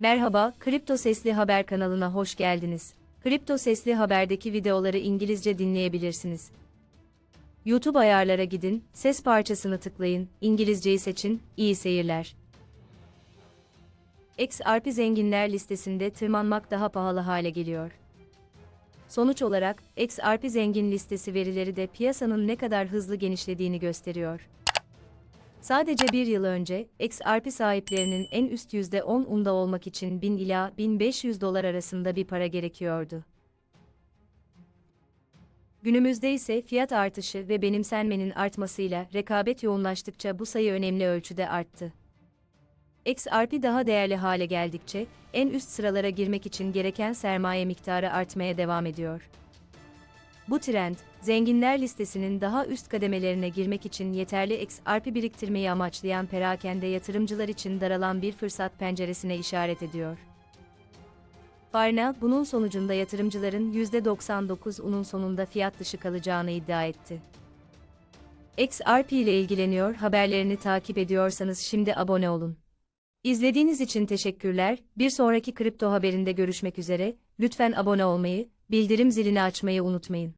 Merhaba, Kripto Sesli Haber kanalına hoş geldiniz. Kripto Sesli Haber'deki videoları İngilizce dinleyebilirsiniz. YouTube ayarlara gidin, ses parçasını tıklayın, İngilizceyi seçin, iyi seyirler. XRP zenginler listesinde tırmanmak daha pahalı hale geliyor. Sonuç olarak, XRP zengin listesi verileri de piyasanın ne kadar hızlı genişlediğini gösteriyor. Sadece bir yıl önce, XRP sahiplerinin en üst %10 unda olmak için 1000 ila 1500 dolar arasında bir para gerekiyordu. Günümüzde ise fiyat artışı ve benimsenmenin artmasıyla rekabet yoğunlaştıkça bu sayı önemli ölçüde arttı. XRP daha değerli hale geldikçe, en üst sıralara girmek için gereken sermaye miktarı artmaya devam ediyor. Bu trend, zenginler listesinin daha üst kademelerine girmek için yeterli XRP biriktirmeyi amaçlayan perakende yatırımcılar için daralan bir fırsat penceresine işaret ediyor. Farnell, bunun sonucunda yatırımcıların %99'unun sonunda fiyat dışı kalacağını iddia etti. XRP ile ilgileniyor haberlerini takip ediyorsanız şimdi abone olun. İzlediğiniz için teşekkürler. Bir sonraki kripto haberinde görüşmek üzere. Lütfen abone olmayı, bildirim zilini açmayı unutmayın.